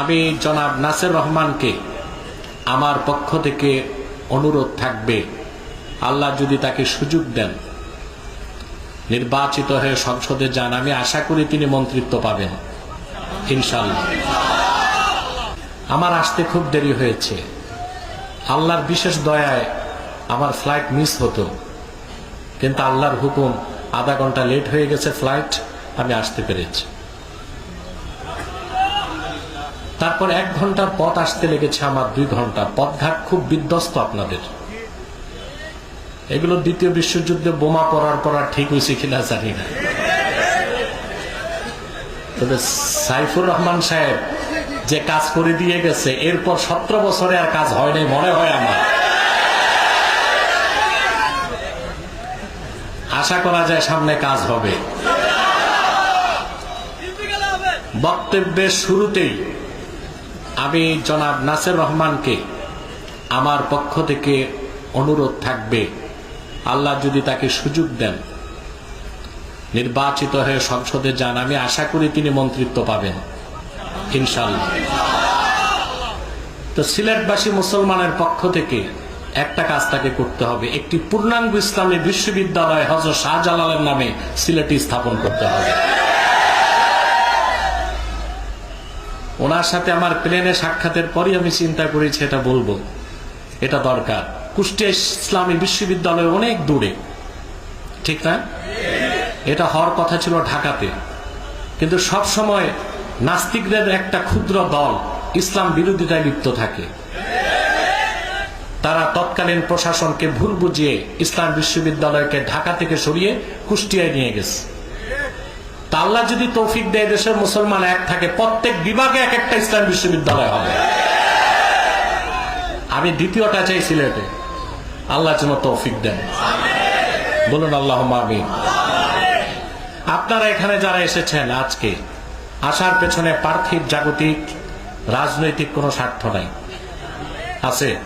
আমি জনাব নাসের রহমানকে আমার পক্ষ থেকে অনুরোধ থাকবে, আল্লাহ যদি তাকে সুযোগ দেন। নির্বাচিত হয়ে সংসদে যান, আমি আশা করি তিনি মন্ত্রিত্ব পাবেন। ইনশাল্লাহ আমার আসতে খুব দেরি হয়েছে। আল্লাহর বিশেষ দয়ায় আমার ফ্লাইট মিস হতো। কিন্তু আল্লাহর হুকুম, আধা ঘণ্টা লেট হয়ে গেছে ফ্লাইট, আমি আসতে পেরেছি। তারপর এক ঘণ্টার পথ আসতে লেগেছে আমার দুই ঘণ্টা পথঘাট খুব বিধ্বস্ত আপনাদের। এগুলো দ্বিতীয় বিশ্বযুদ্ধে বোমা পড়ার পর আর ঠিক হয়েছে কিনা জানি না। তবে সাইফুর রহমান সাহেব যে কাজ করে দিয়ে গেছে, এরপর সতেরো বছরে আর কাজ হয় নাই মনে হয় আমার। আশা করা যায় সামনে কাজ হবে। বক্তব্যের শুরুতেই আমি জনাব নাসের রহমানকে আমার পক্ষ থেকে অনুরোধ থাকবে, আল্লাহ যদি তাকে সুযোগ দেন, নির্বাচিত হয়ে সংসদে যান, আমি আশা করি তিনি মন্ত্রিত্ব পাবেন ইনশাল্লাহ তো সিলেটবাসী মুসলমানের পক্ষ থেকে একটা কাজ তাকে করতে হবে, একটি পূর্ণাঙ্গ ইসলামী বিশ্ববিদ্যালয় হজরত শাহজালালের নামে সিলেটে স্থাপন করতে হবে। ওনার সাথে আমার প্লেনে সাক্ষাতের পরই আমি চিন্তা করেছি, এটা বলব। এটা দরকার। কুষ্টিয়া ইসলামী বিশ্ববিদ্যালয় অনেক দূরে। ঠিক না? এটা হওয়ার কথা ছিল ঢাকাতে। কিন্তু সব সময় নাস্তিকদের একটা ক্ষুদ্র দল ইসলাম বিরোধিতায় লিপ্ত থাকে। তারা তৎকালীন প্রশাসনকে ভুল বুঝিয়ে ইসলাম বিশ্ববিদ্যালয়কে ঢাকা থেকে সরিয়ে কুষ্টিয়ায় নিয়ে গেছে। তা আল্লাহ যদি তৌফিক দেয় দেশের মুসলমান এক থাকে, প্রত্যেক বিভাগে এক একটা ইসলাম বিশ্ববিদ্যালয় হবে। আমি দ্বিতীয়টা চাই সিলেটে আল্লাহ যেন তৌফিক দেন। বলুন আল্লাহ আমি আপনারা এখানে যারা এসেছেন আজকে, আসার পেছনে পার্থিব জাগতিক, রাজনৈতিক কোনো স্বার্থ নাই। আছে?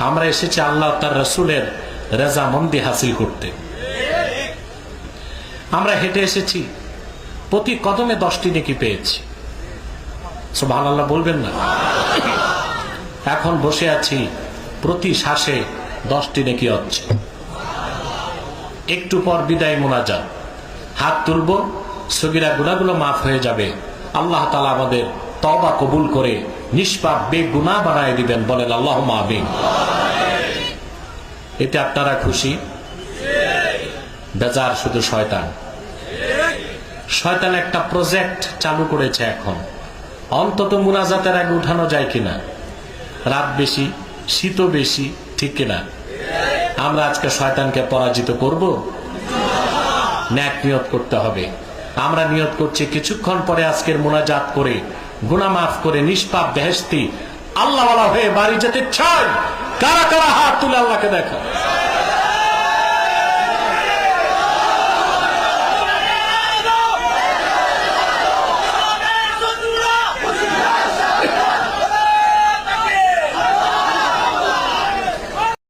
আমরা এসেছি আল্লাহ তার রসুলের রেজামন্দি হাসিল করতে। আমরা হেঁটে এসেছি। প্রতি কদমে দশটি নেকি পেয়েছি। সোভান আল্লাহ বলবেন না। এখন বসে আছি, প্রতি শ্বাসে দশটি নেকি হচ্ছে। একটু পর বিদায় মোনাজাত। হাত তুলব, সগিরা গুণাগুলো মাফ হয়ে যাবে। আল্লাহ তালা আমাদের তবা কবুল করে নিষ্পাপ বেগুনা বানায় দিবেন বলেন আল্লাহ আমিন। এতে আপনারা খুশি? বেজার শুধু শয়তান। শয়তান একটা প্রজেক্ট চালু করেছে এখন। অন্তত মুনাজাতের আগে উঠানো যায় কিনা? রাত বেশি, শীতও বেশি, ঠিক কিনা? আমরা আজকে শয়তানকে পরাজিত করব? ন্যাক নিয়ত করতে হবে। আমরা নিয়ত করছি কিছুক্ষণ পরে আজকের মোনাজাত করে গুনা মাফ করে, নিষ্পাপ বেহেস্তি আল্লাহওয়ালা হয়ে বাড়ি যেতে চাই। কারা কারা হাত তুলে আল্লাহকে দেখা